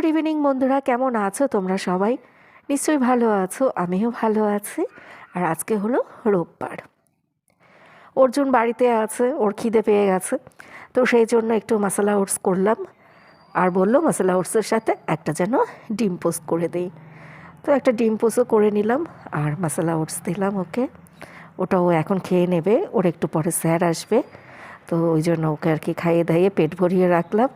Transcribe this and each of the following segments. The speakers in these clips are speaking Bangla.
গুড ইভিনিং বন্ধুরা, কেমন আছো তোমরা সবাই? নিশ্চয়ই ভালো আছো, আমিও ভালো আছি। আর আজকে হলো রোববার। অর্জুন বাড়িতে আছে, ওর খিদে পেয়ে গেছে। তো সেই জন্য একটু মশলা ওটস করলাম। আর বলল মশলা ওটসের সাথে একটা যেন ডিম পোস্ট করে দিই। তো একটা ডিম পোস্টও করে নিলাম, আর মশলা ওটস দিলাম ওকে। ওটা ও এখন খেয়ে নেবে, ওর একটু পরে স্যার আসবে। তো ওই জন্য ওকে আর কি খাইয়ে দাইয়ে পেট ভরিয়ে রাখলাম।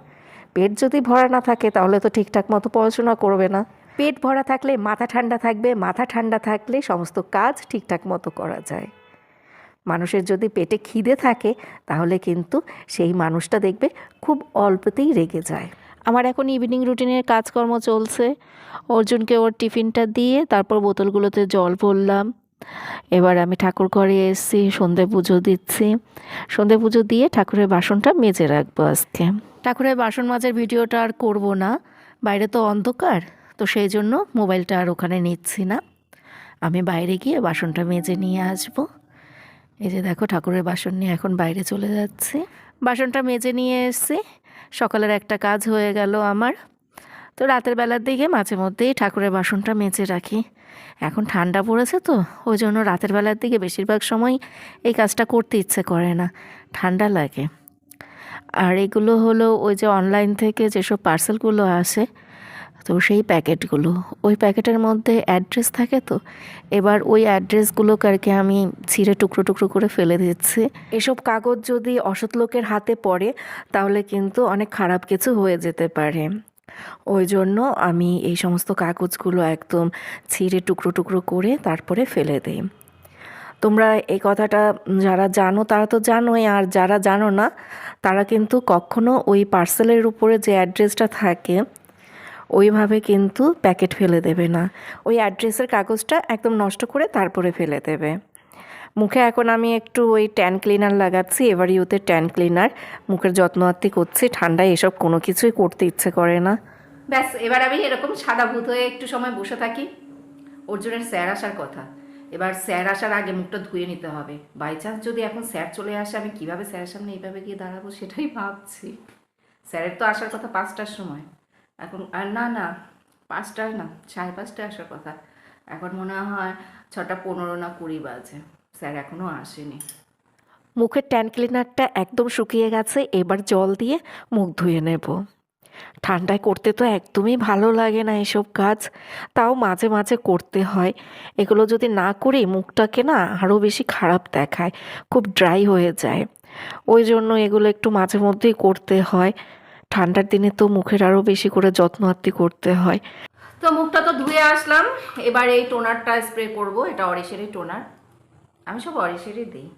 পেট যদি ভরা না থাকে, তাহলে তো ঠিকঠাক মতো পড়াশোনা করবে না। পেট ভরা থাকলে মাথা ঠান্ডা থাকবে, মাথা ঠান্ডা থাকলে সমস্ত কাজ ঠিকঠাক মতো করা যায়। মানুষের যদি পেটে খিদে থাকে, তাহলে কিন্তু সেই মানুষটা দেখবে খুব অল্পতেই রেগে যায়। আমার এখন ইভিনিং রুটিনের কাজকর্ম চলছে। অর্জুনকে ওর টিফিনটা দিয়ে তারপর বোতলগুলোতে জল ভরলাম। এবার আমি ঠাকুর ঘরে এসেছি, সন্ধে পুজো দিচ্ছি। সন্ধে পুজো দিয়ে ঠাকুরের বাসনটা মেজে রাখব আজকে। ঠাকুরের বাসন মাজার ভিডিওটা আর করব না। বাইরে তো অন্ধকার, তো সেই জন্য মোবাইলটা আর ওখানে নিচ্ছি না। আমি বাইরে গিয়ে বাসনটা মেজে নিয়ে আসব। এই যে দেখো ঠাকুরের বাসন নিয়ে এখন বাইরে চলে যাচ্ছি। বাসনটা মেজে নিয়ে এসেছি। সকালের একটা কাজ হয়ে গেল আমার। তো রাতের বেলার দিকে মাঝে মধ্যেই ঠাকুরের বাসনটা মেজে রাখি। এখন ঠান্ডা পড়েছে তো, ওই জন্য রাতের বেলার দিকে বেশিরভাগ সময় এই কাজটা করতে ইচ্ছে করে না। ঠান্ডা লাগে। আর এগুলো হলো ওই যে অনলাইন থেকে যেসব পার্সেলগুলো আসে, তো সেই প্যাকেটগুলো ওই প্যাকেটের মধ্যে অ্যাড্রেস থাকে তো, এবার ওই অ্যাড্রেসগুলোকে আর কি আমি ছিঁড়ে টুকরো টুকরো করে ফেলে দিচ্ছি। এসব কাগজ যদি অসৎ লোকের হাতে পড়ে, তাহলে কিন্তু অনেক খারাপ কিছু হয়ে যেতে পারে। ওই জন্য আমি এই সমস্ত কাগজগুলো একদম ছিঁড়ে টুকরো টুকরো করে তারপরে ফেলে দিই। তোমরা এই কথাটা যারা জানো, তারা তো জানোই, আর যারা জানো না, তারা কিন্তু কখনো ওই পার্সেলের উপরে যে অ্যাড্রেসটা থাকে, ওইভাবে কিন্তু প্যাকেট ফেলে দেবে না। ওই অ্যাড্রেসের কাগজটা একদম নষ্ট করে তারপরে ফেলে দেবে। মুখে এখন আমি একটু ওই ট্যান ক্লিনার লাগাচ্ছি, এবার ইউতে ট্যান ক্লিনার, মুখের যত্ন আত্মি করছি, ঠান্ডায় এসব কোনো কিছুই করতে ইচ্ছে করে না। ব্যাস, এবার আমি এরকম সাদা ভূত হয়ে একটু সময় বসে থাকি। অর্জুনের স্যার আসার কথা। এবার স্যার আসার আগে মুখটা ধুয়ে নিতে হবে। বাই চান্স যদি এখন স্যার চলে আসে, আমি কীভাবে স্যারের সামনে এইভাবে গিয়ে দাঁড়াবো সেটাই ভাবছি। স্যারের তো আসার কথা পাঁচটার সময়। এখন আর না না পাঁচটায় না, সাড়ে পাঁচটায় আসার কথা। এখন মনে হয় ছটা পনেরো না কুড়ি বাজে। স্যার এখনও আসেনি। মুখের ট্যান ক্লিনারটা একদম শুকিয়ে গেছে, এবার জল দিয়ে মুখ ধুয়ে নেব। ঠান্ডায় করতে তো একদমই ভালো লাগে না এসব কাজ। তাও মাঝে মাঝে করতে হয়। এগুলো যদি না করি মুখটাকে না আরও বেশি খারাপ দেখায়, খুব ড্রাই হয়ে যায়। ওই জন্য এগুলো একটু মাঝে মধ্যেই করতে হয়। ঠান্ডার দিনে তো মুখের আরও বেশি করে যত্ন আত্তি করতে হয়। তো মুখটা তো ধুয়ে আসলাম। এবার এই টোনারটা স্প্রে করব। এটা অরিসেরই টোনার। আমি সব অরিসেরই দিই।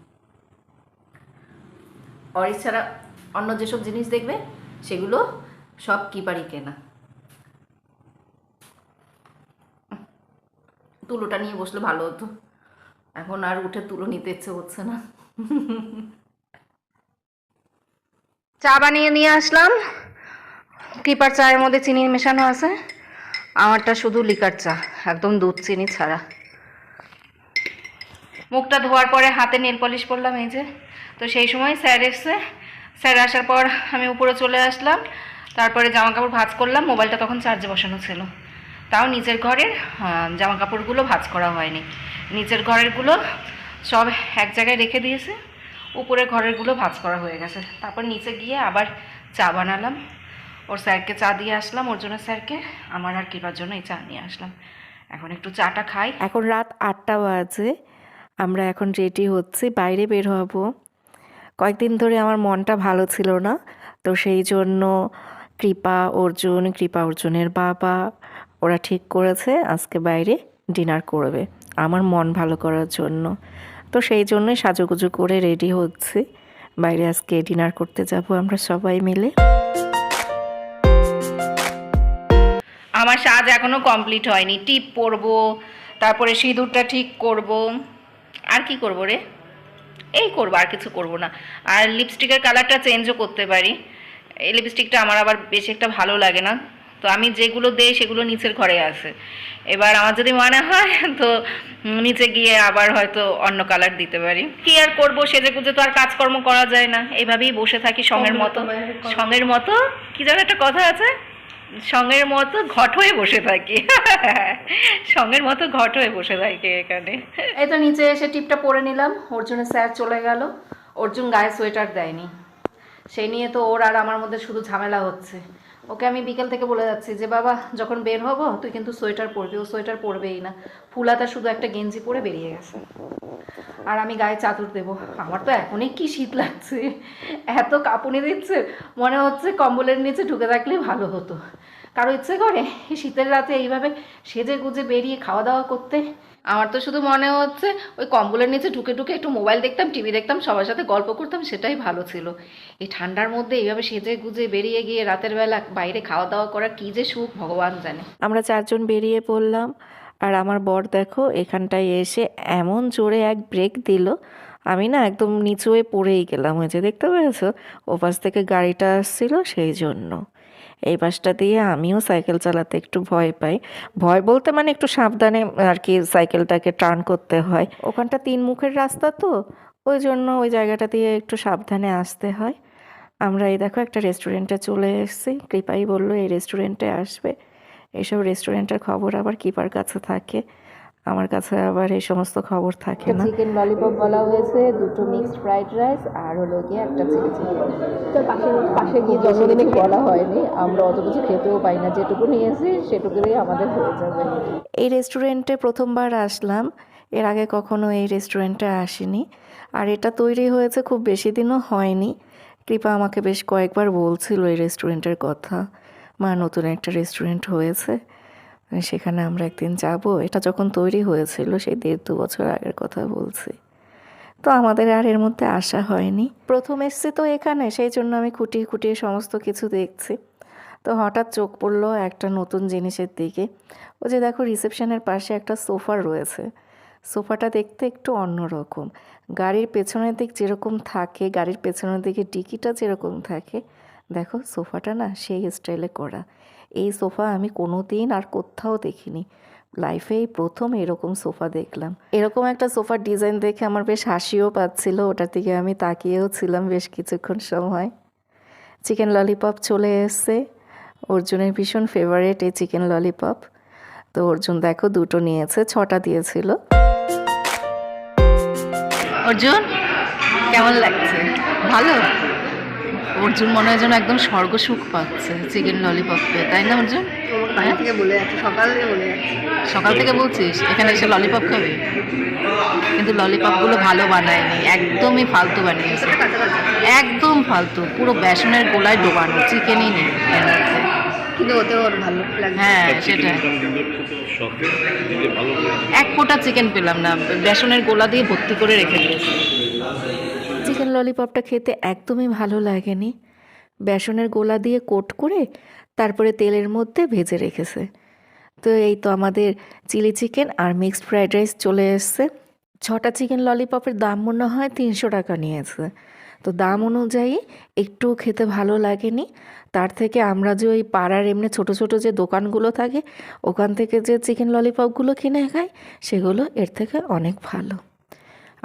অরিস ছাড়া অন্য যেসব জিনিস দেখবে, সেগুলো সব কিপারই কেনা। তুলোটা নিয়ে বসলে ভালো হতো। এখন আর উঠে তুলো নিতে ইচ্ছে হচ্ছে না। চা বানিয়ে নিয়ে আসলাম। কিপার চায়ের মধ্যে চিনি মেশানো আছে। আমারটা শুধু লিকার চা, একদম দুধ চিনি ছাড়া। মুখটা ধোয়ার পরে হাতে নেল পলিশ করলাম এই যে। তো সেই সময় স্যার এসছে। স্যার আসার পর আমি উপরে চলে আসলাম। তারপরে জামা কাপড় ভাঁজ করলাম, মোবাইলটা তখন চার্জে বসানো ছিল। তাও নিজের ঘরের জামা কাপড়গুলো ভাঁজ করা হয়নি। নিচের ঘরেরগুলো সব এক জায়গায় রেখে দিয়েছে উপরের ঘরেরগুলো ভাঁজ করা হয়ে গেছে। তারপর নিচে গিয়ে আবার চা বানালাম। ওর স্যারকে চা দিয়ে আসলাম, ওর জন্য স্যারকে আমার আর কিবার জন্য এই চা নিয়ে আসলাম। এখন একটু চাটা খাই। এখন রাত আটটা বাজে, আমরা এখন রেডি হচ্ছি, বাইরে বের হব। কয়েকদিন ধরে আমার মনটা ভালো ছিল না, তো সেই জন্য কৃপা অর্জুন, কৃপা অর্জুনের বাবা। ওরা ঠিক করেছে, আজকে বাইরে ডিনার করবে। আমার মন ভালো করার জন্য। তো সেই জন্যই সাজুগুজু করে রেডি হচ্ছি। বাইরে আজকে ডিনার করতে যাব আমরা সবাই মিলে। আমার সাজ এখনও কমপ্লিট হয়নি। টিপ পরবো, তারপরে সিঁদুরটা ঠিক করব। আর কি করব রে? এই করব, আর কিছু করব না। আর লিপস্টিকের কালারটা চেঞ্জও করতে পারি। এই লিপস্টিকটা আমার আবার বেশি একটা ভালো লাগে না। তো আমি যেগুলো দেই সেগুলো নিচের ঘরে আছে। এবার আমার যদি মনে হয় তো নিচে গিয়ে আবার হয়তো অন্য কালার দিতে পারি। কি আর করব সেজে গুজে তো আর কাজকর্ম করা যায় না। এইভাবেই বসে থাকি সঙ্গের মতো। সঙ্গের মতো? কি যেন একটা কথা আছে। সঙ্গের মতো ঘট হয়ে বসে থাকি। সঙ্গের মতো ঘট হয়ে বসে থাকি এখানে। এই তো নিচে এসে টিপটা পরে নিলাম। অর্জুনের স্যার চলে গেল। অর্জুন গায়ে সোয়েটার দেয়নি। সেই নিয়ে তো ওর আর আমার মধ্যে শুধু ঝামেলা হচ্ছে। ওকে আমি বিকেল থেকে বলে যাচ্ছি যে, বাবা, যখন বের হব, তুই কিন্তু সোয়েটার পরবি। ও সোয়েটার পরবেই না। ফুলাতা শুধু একটা গেঞ্জি পরে বেরিয়ে গেছে। আর আমি গায়ে চাদর দেবো। আমার তো এখনই কি শীত লাগছে। এত কাঁপুনি দিচ্ছে। মনে হচ্ছে কম্বলের নিচে ঢুকে থাকলে ভালো হতো। কারও ইচ্ছে করে? শীতের রাতে এইভাবে সেজে গুজে বেরিয়ে খাওয়া দাওয়া করতে আমার তো শুধু মনে হচ্ছে ওই কম্বলের নিচে ঢুকে ঢুকে একটু মোবাইল দেখতাম, টিভি দেখতাম, সবার সাথে গল্প করতাম, সেটাই ভালো ছিল। এই ঠান্ডার মধ্যে এইভাবে সেজে গুজে বেরিয়ে গিয়ে রাতের বেলা বাইরে খাওয়া দাওয়া করার কী যে সুখ, ভগবান জানে। আমরা চারজন বেরিয়ে পড়লাম, আর আমার বর দেখো এখানটায় এসে এমন জোরে এক ব্রেক দিল, আমি না একদম নিচু হয়ে পড়েই গেলাম। যে দেখতে পেয়েছ? ও পাশ থেকে গাড়িটা আসছিল, সেই জন্য। এই পাশটা দিয়ে আমিও সাইকেল চালাতে একটু ভয় পাই। ভয় বলতে মানে একটু সাবধানে আর কি সাইকেলটাকে টার্ন করতে হয়। ওখানটা তিন মুখের রাস্তা তো, ওই জন্য ওই জায়গাটা দিয়ে একটু সাবধানে আসতে হয়। আমরা এই দেখো একটা রেস্টুরেন্টে চলে এসেছি। কৃপাই বলল, এই রেস্টুরেন্টে আসবে। এসব রেস্টুরেন্টের খবর আবার কিপার কাছে থাকে। আমার কাছে আবার এই সমস্ত খবর থাকে না। চিকেন ললিপপ বলা হয়েছে দুটো মিক্সড ফ্রাইড রাইস আর হলো গিয়ে একটা চিলি চিকেন তো পাশে পাশে গিয়ে জন্মদিনে বলা হয়নি আমরা অত কিছু খেতেও পাই না। যেটুকু নিয়েছি সেটুকুই আমাদের হয়ে যাবে। এই রেস্টুরেন্টে প্রথমবার আসলাম এর আগে কখনো এই রেস্টুরেন্টে আসিনি। আর এটা তৈরি হয়েছে খুব বেশি দিনও হয়নি। কৃপা আমাকে বেশ কয়েকবার বলছিল এই রেস্টুরেন্টের কথা। মা নতুন একটা রেস্টুরেন্ট হয়েছে। সেখানে আমরা একদিন যাব। এটা যখন তৈরি হয়েছিল, সেই দেড় দু বছর আগের কথা বলছি। তো আমাদের আর এর মধ্যে আসা হয়নি। প্রথম এসছি তো এখানে, সেই জন্য আমি খুঁটিয়ে খুঁটিয়ে সমস্ত কিছু দেখছি। তো হঠাৎ চোখ পড়ল একটা নতুন জিনিসের দিকে। ও যে দেখো, রিসেপশনের পাশে একটা সোফা রয়েছে। সোফাটা দেখতে একটু অন্যরকম। গাড়ির পেছনের দিক যেরকম থাকে, গাড়ির পেছনের দিকে ডিকিটা যেরকম থাকে, দেখো সোফাটা না সেই স্টাইলে করা। এই সোফা আমি কোনো দিন আর কোথাও দেখিনি। লাইফে এই প্রথম এরকম সোফা দেখলাম। এরকম একটা সোফার ডিজাইন দেখে আমার বেশ হাসিও পাচ্ছিল, ওটার দিকে আমি তাকিয়েও ছিলাম বেশ কিছুক্ষণ সময়। চিকেন ললিপপ চলে এসছে। অর্জুনের ভীষণ ফেভারেট এই চিকেন ললিপপ তো অর্জুন, দেখো দুটো নিয়েছে, ছটা দিয়েছিল। অর্জুন, কেমন লাগছে? ভালো? অর্জুন মনে হয় যেন একদম স্বর্গ সুখ পাচ্ছে চিকেন ললিপপ পেয়ে তাই না অর্জুন? থেকে বলে সকাল থেকে বলে সকাল থেকে বলছিস? এখানে এসে ললিপপ খাবে? কিন্তু ললিপপগুলো ভালো বানায়নি একদমই ফালতু বানিয়েছে। একদম ফালতু পুরো বেসনের গোলায় ডোবানো চিকেনই নেই কিন্তু ওর ভালো হ্যাঁ সেটাই। এক ফোঁটা চিকেন পেলাম না বেসনের গোলা দিয়ে ভর্তি করে রেখে দিয়েছে। ললিপপটা খেতে একদমই ভালো লাগেনি। বেসনের গোলা দিয়ে কোট করে তারপরে তেলের মধ্যে ভেজে রেখেছে। তো এই তো আমাদের চিলি চিকেন আর মিক্সড ফ্রাইড রাইস চলে এসছে। ছটা চিকেন ললিপপের দাম মনে হয় তিনশো টাকা নিয়েছে। তো দাম অনুযায়ী একটু খেতে ভালো লাগেনি। তার থেকে আমরা যে ওই পাড়ার এমনি ছোট ছোট যে দোকানগুলো থাকে, ওখান থেকে যে চিকেন ললিপপগুলো কিনে খাই, সেগুলো এর থেকে অনেক ভালো।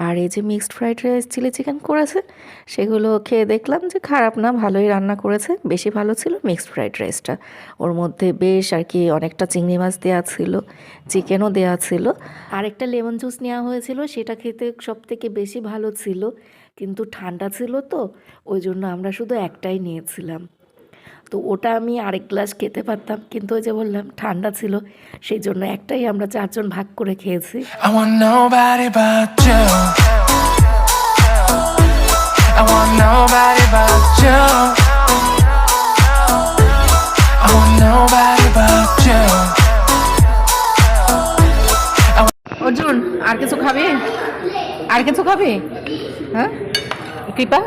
আর এই যে mixed fried rice, chilli chicken করেছে, সেগুলো খেয়ে দেখলাম যে খারাপ না, ভালোই রান্না করেছে, বেশি ভালো ছিল মিক্সড ফ্রাইড রাইসটা। ওর মধ্যে বেশ আর কি অনেকটা চিংড়ি মাছ দেওয়া ছিল, চিকেনও দেওয়া ছিল। আর একটা লেমন জুস নেওয়া হয়েছিল, সেটা খেতে সব থেকে বেশি ভালো ছিল, কিন্তু ঠান্ডা ছিল তো, ওই জন্য আমরা শুধু একটাই নিয়েছিলাম। তো ওটা আমি আরেক গ্লাস খেতে পারতাম। কিন্তু ওই যে বললাম ঠান্ডা ছিল সেই জন্য একটাই আমরা চারজন ভাগ করে খেয়েছি. অর্জুন আর কিছু খাবি? আর কিছু খাবি? হ্যাঁ? কৃপা?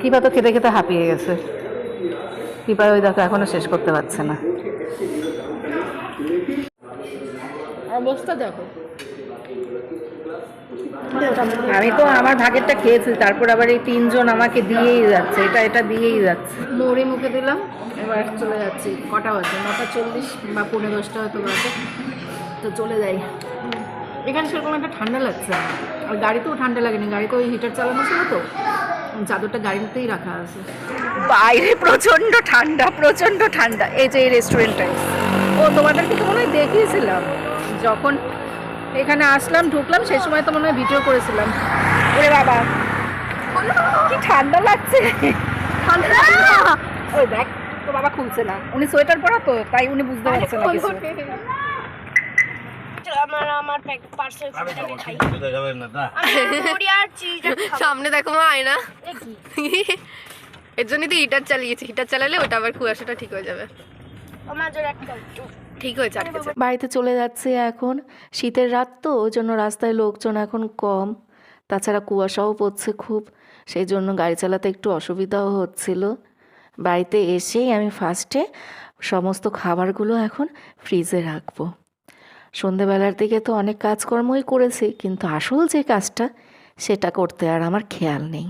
কৃপা তো খেতে খেতে হাঁপিয়ে গেছে। কৃপা ওই দেখো এখনও শেষ করতে পারছে না। অবস্থা দেখো। আমি তো আমার ভাগেরটা খেয়েছি তারপর আবার এই তিনজন আমাকে দিয়েই যাচ্ছে এটা এটা দিয়েই যাচ্ছে। মুড়ি মুখে দিলাম এবার চলে যাচ্ছি। কটা বাজে? নটা চল্লিশ বা পৌনে দশটা হয়তো বাজে। তো চলে যাই। এখানে সেরকম একটা ঠান্ডা লাগছে আর গাড়িতেও ঠান্ডা লাগেনি। গাড়িতে ওই হিটার চালানো ছিল তো? চাদরটা গাড়িতেই রাখা আছে। বাইরে প্রচণ্ড ঠান্ডা প্রচণ্ড ঠান্ডা। এই যে এই রেস্টুরেন্টটাই ও তোমাদেরকে তো মনে হয় দেখিয়েছিলাম। যখন এখানে আসলাম ঢুকলাম সেই সময় তো মনে হয় ভিডিও করেছিলাম। ওরে বাবা। কি ঠান্ডা লাগছে। ঠান্ডা ওই দেখ তো বাবা খুলছে না। উনি সোয়েটার পরা তো তাই উনি বুঝতে পারছে না আমার আমার পার্সেল সামনে দেখো মা আয়না। এর জন্যই তো হিটার চালিয়েছি। হিটার চালালে ওটা আবার কুয়াশাটা ঠিক হয়ে যাবে। আমার একটা ঠিক হয়েছে বাড়িতে চলে যাচ্ছে এখন। শীতের রাত তো ওই জন্য রাস্তায় লোকজন এখন কম। তাছাড়া কুয়াশাও পড়ছে খুব। সেই জন্য গাড়ি চালাতে একটু অসুবিধাও হচ্ছিল। বাড়িতে এসেই আমি ফার্স্টে সমস্ত খাবারগুলো এখন ফ্রিজে রাখব। সন্ধেবেলার দিকে তো অনেক কাজকর্মই করেছি, কিন্তু আসল যে কাজটা, সেটা করতে আর আমার খেয়াল নেই।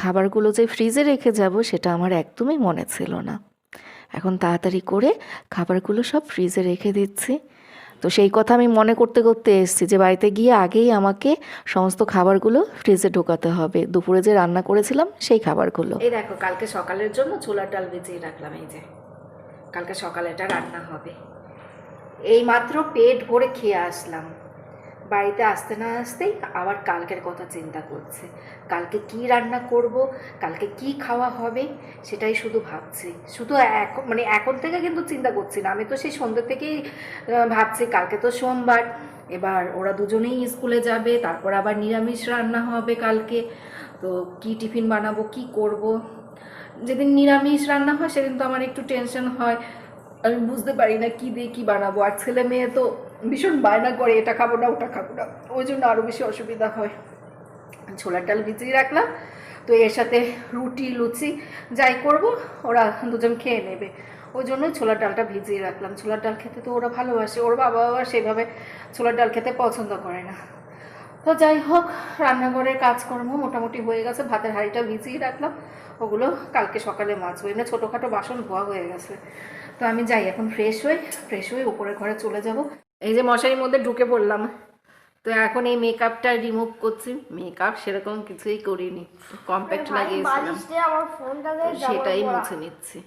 খাবারগুলো যে ফ্রিজে রেখে যাব, সেটা আমার একদমই মনে ছিল না। এখন তাড়াতাড়ি করে খাবারগুলো সব ফ্রিজে রেখে দিচ্ছি। তো সেই কথা আমি মনে করতে করতে এসেছি যে বাড়িতে গিয়ে আগেই আমাকে সমস্ত খাবারগুলো ফ্রিজে ঢোকাতে হবে। দুপুরে যে রান্না করেছিলাম, সেই খাবারগুলো। এই দেখো, কালকে সকালের জন্য ছোলার ডাল ভিজিয়ে রাখলাম, এই যে। কালকে সকালে এটা রান্না হবে। এই মাত্র পেট ভরে খেয়ে আসলাম। বাড়িতে আসতে না আসতেই আবার কালকের কথা চিন্তা করছে। কালকে কি রান্না করব, কালকে কি খাওয়া হবে, সেটাই শুধু ভাবছি। শুধু এখন মানে এখন থেকে কিন্তু চিন্তা করছি না। আমি তো সেই সন্ধ্যে থেকেই ভাবছি কালকে তো সোমবার, এবার ওরা দুজনেই স্কুলে যাবে, তারপর আবার নিরামিষ রান্না হবে কালকে। তো কি টিফিন বানাবো, কি করব? যেদিন নিরামিষ রান্না হয়, সেদিন তো আমার একটু টেনশন হয়। আমি বুঝতে পারি না কি দিয়ে কি বানাবো। আর ছেলে মেয়ে তো ভীষণ বায়না করে, এটা খাব না, ওটা খাব না। ওই জন্য আরও বেশি অসুবিধা হয়। ছোলার ডাল ভিজিয়ে রাখলাম। তো এর সাথে রুটি, লুচি, যাই করব, ওরা দুজন খেয়ে নেবে। ওই জন্য ছোলার ডালটা ভিজিয়ে রাখলাম। ছোলার ডাল খেতে তো ওরা ভালোবাসে। ওর বাবা আবার সেভাবে ছোলার ডাল খেতে পছন্দ করে না। তো যাই হোক রান্নাঘরের কাজকর্ম মোটামুটি হয়ে গেছে ভাতের হাঁড়িটা ভিজিয়ে রাখলাম। ওগুলো কালকে সকালে মাছবো এমনি ছোটোখাটো বাসন ধোয়া হয়ে গেছে। তো আমি যাই এখন ফ্রেশ হই ফ্রেশ হয়ে উপরের ঘরে চলে যাব। এই যে মশারির মধ্যে ঢুকে পড়লাম। তো এখন এই মেকআপটা রিমুভ করছি। মেকআপ সেরকম কিছুই করিনি কম্প্যাক্ট লাগিয়েছিলাম। সেটাই মুছে নিচ্ছি।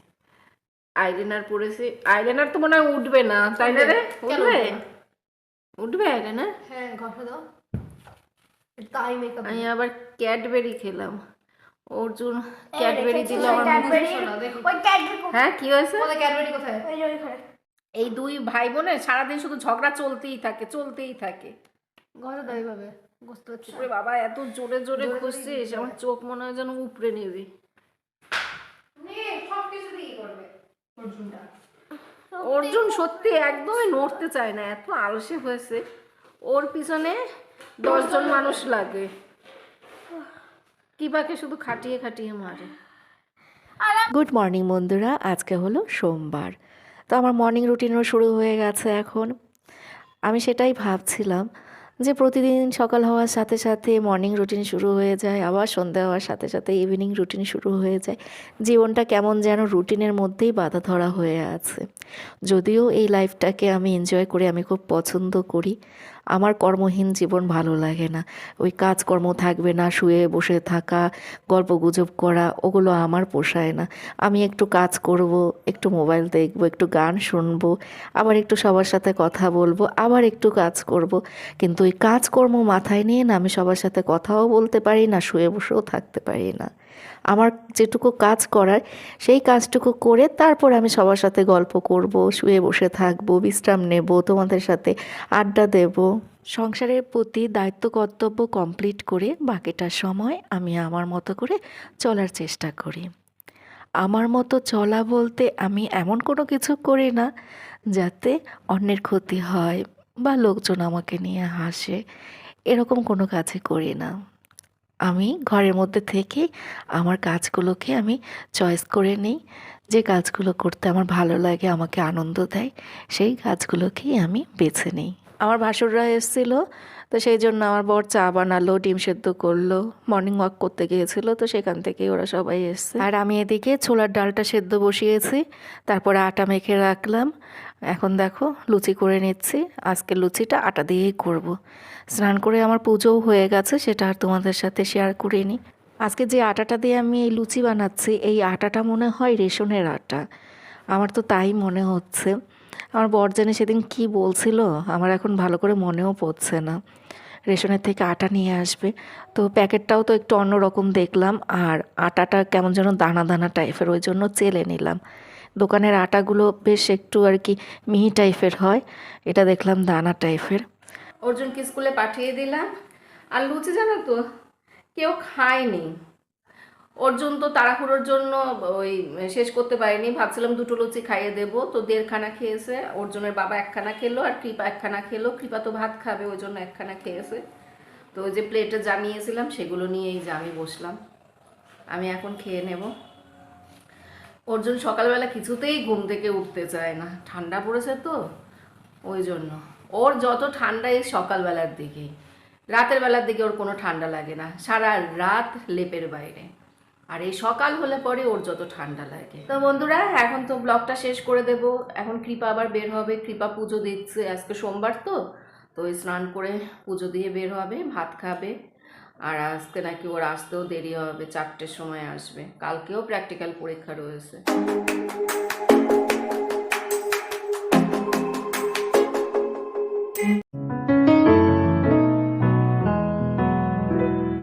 আইলাইনার পরেছি। আইলাইনার তো মনে হয় উঠবে না তাই না রে? উঠবে উঠবে? আইলাইনার হ্যাঁ ঘষা দাও। তাই মেকআপ আমি আবার ক্যাডবেরি খেলাম। অর্জুন ক্যাডবেরি দিল আমার মুখে। ওই ক্যাডবেরি হ্যাঁ কি হয়েছে? ক্যাডবেরি কোথায়? ওই ওইখানে। এই দুই ভাই বোনের সারাদিন শুধু ঝগড়া চলতেই থাকে চলতেই থাকে। দাও এইভাবে বুঝতে বাবা এত জোরে জোরে খুঁজছিস আমার চোখ মনে হয় যেন উপড়ে নেবে অর্জুন সত্যি একদমই নড়তে চায় না এত আলসে হয়েছে। ওর পিছনে দশজন মানুষ লাগে। কিবাকে শুধু খাটিয়ে খাটিয়ে মারে। গুড মর্নিং বন্ধুরা, আজকে হলো সোমবার। তো আমার মর্নিং রুটিনও শুরু হয়ে গেছে এখন। আমি সেটাই ভাবছিলাম যে প্রতিদিন সকাল হওয়ার সাথে সাথে মর্নিং রুটিন শুরু হয়ে যায়, আবার সন্ধ্যা হওয়ার সাথে সাথে ইভিনিং রুটিন শুরু হয়ে যায়। জীবনটা কেমন যেন রুটিনের মধ্যেই বাধা ধরা হয়ে আছে। যদিও এই লাইফটাকে আমি এনজয় করে, আমি খুব পছন্দ করি। আমার কর্মহীন জীবন ভালো লাগে না। ওই কাজকর্ম থাকবে না, শুয়ে বসে থাকা, গল্প গুজব করা, ওগুলো আমার পোষায় না। আমি একটু কাজ করব, একটু মোবাইল দেখব, একটু গান শুনব, আবার একটু সবার সাথে কথা বলব, আবার একটু কাজ করব। কিন্তু ওই কাজকর্ম মাথায় নিয়ে না আমি সবার সাথে কথাও বলতে পারি না, শুয়ে বসেও থাকতে পারি না। আমার যেটুকু কাজ করার, সেই কাজটুকু করে তারপর আমি সবার সাথে গল্প করব, শুয়ে বসে থাকব, বিশ্রাম নেব, তোমাদের সাথে আড্ডা দেব। সংসারের প্রতি দায়িত্ব, কর্তব্য কমপ্লিট করে বাকিটা সময় আমি আমার মতো করে চলার চেষ্টা করি। আমার মতো চলা বলতে আমি এমন কোনো কিছু করি না যাতে অন্যের ক্ষতি হয় বা লোকজন আমাকে নিয়ে হাসে, এরকম কোনো কাজই করি না। আমি ঘরের মধ্যে থেকে আমার কাজগুলোকে আমি চয়েস করে নিই। যে কাজগুলো করতে আমার ভালো লাগে, আমাকে আনন্দ দেয়, সেই কাজগুলোকেই আমি বেছে নিই। আমার ভাসুররা এসেছিল, তো সেই জন্য আমার বর চা বানালো, ডিম সেদ্ধ করল মর্নিং ওয়াক করতে গিয়েছিল, তো সেখান থেকেই ওরা সবাই এসছে। আর আমি এদিকে ছোলার ডালটা সেদ্ধ বসিয়েছি, তারপরে আটা মেখে রাখলাম এখন দেখো, লুচি করে নিচ্ছি। আজকে লুচিটা আটা দিয়েই করব। স্নান করে আমার পুজোও হয়ে গেছে, সেটা আর তোমাদের সাথে শেয়ার করিনি। আজকে যে আটাটা দিয়ে আমি এই লুচি বানাচ্ছি, এই আটাটা মনে হয় রেশনের আটা। আমার তো তাই মনে হচ্ছে। আমার বরজানে সেদিন কি বলছিল, আমার এখন ভালো করে মনেও পড়ছে না। রেশনের থেকে আটা নিয়ে আসবে। তো প্যাকেটটাও তো একটু অন্যরকম দেখলাম, আর আটাটা কেমন যেন দানা দানা টাইপের ওই জন্য চেলে নিলাম। দোকানের আটাগুলো বেশ একটু আর কি মিহি টাইপের হয়। এটা দেখলাম দানা টাইপের। অর্জুনকে স্কুলে পাঠিয়ে দিলাম। আর লুচি জানো তো, কেউ খায়নি। অর্জুন তো তাড়াহুড়োর জন্য ওই শেষ করতে পারেনি। ভাবছিলাম দুটো লুচি খাইয়ে দেবো। তো দেড়খানা খেয়েছে। অর্জুনের বাবা একখানা খেলো আর কৃপা একখানা খেলো। কৃপা তো ভাত খাবে, ওই জন্য একখানা খেয়েছে। তো ওই যে প্লেটে জানিয়েছিলাম সেগুলো নিয়েই আমি বসলাম। আমি এখন খেয়ে নেব। অর্জুন সকালবেলা কিছুতেই ঘুম থেকে উঠতে চায় না। ঠান্ডা পড়েছে তো, ওই জন্য। ওর যত ঠান্ডা এই সকালবেলার দিকেই রাতের বেলার দিকে ওর কোনো ঠান্ডা লাগে না, সারা রাত লেপের বাইরে। আর এই সকাল হলে পরে ওর যত ঠান্ডা লাগে। তো বন্ধুরা, এখন তো ব্লগটা শেষ করে দেব। এখন কৃপা আবার বের হবে, কৃপা পুজো দিচ্ছে আজকে সোমবার তো তো স্নান করে পুজো দিয়ে বের হবে, ভাত খাবে। আর আজকে নাকি ওর আসতেও দেরি হবে চারটের সময় আসবে। কালকেও প্র্যাকটিক্যাল পরীক্ষা রয়েছে।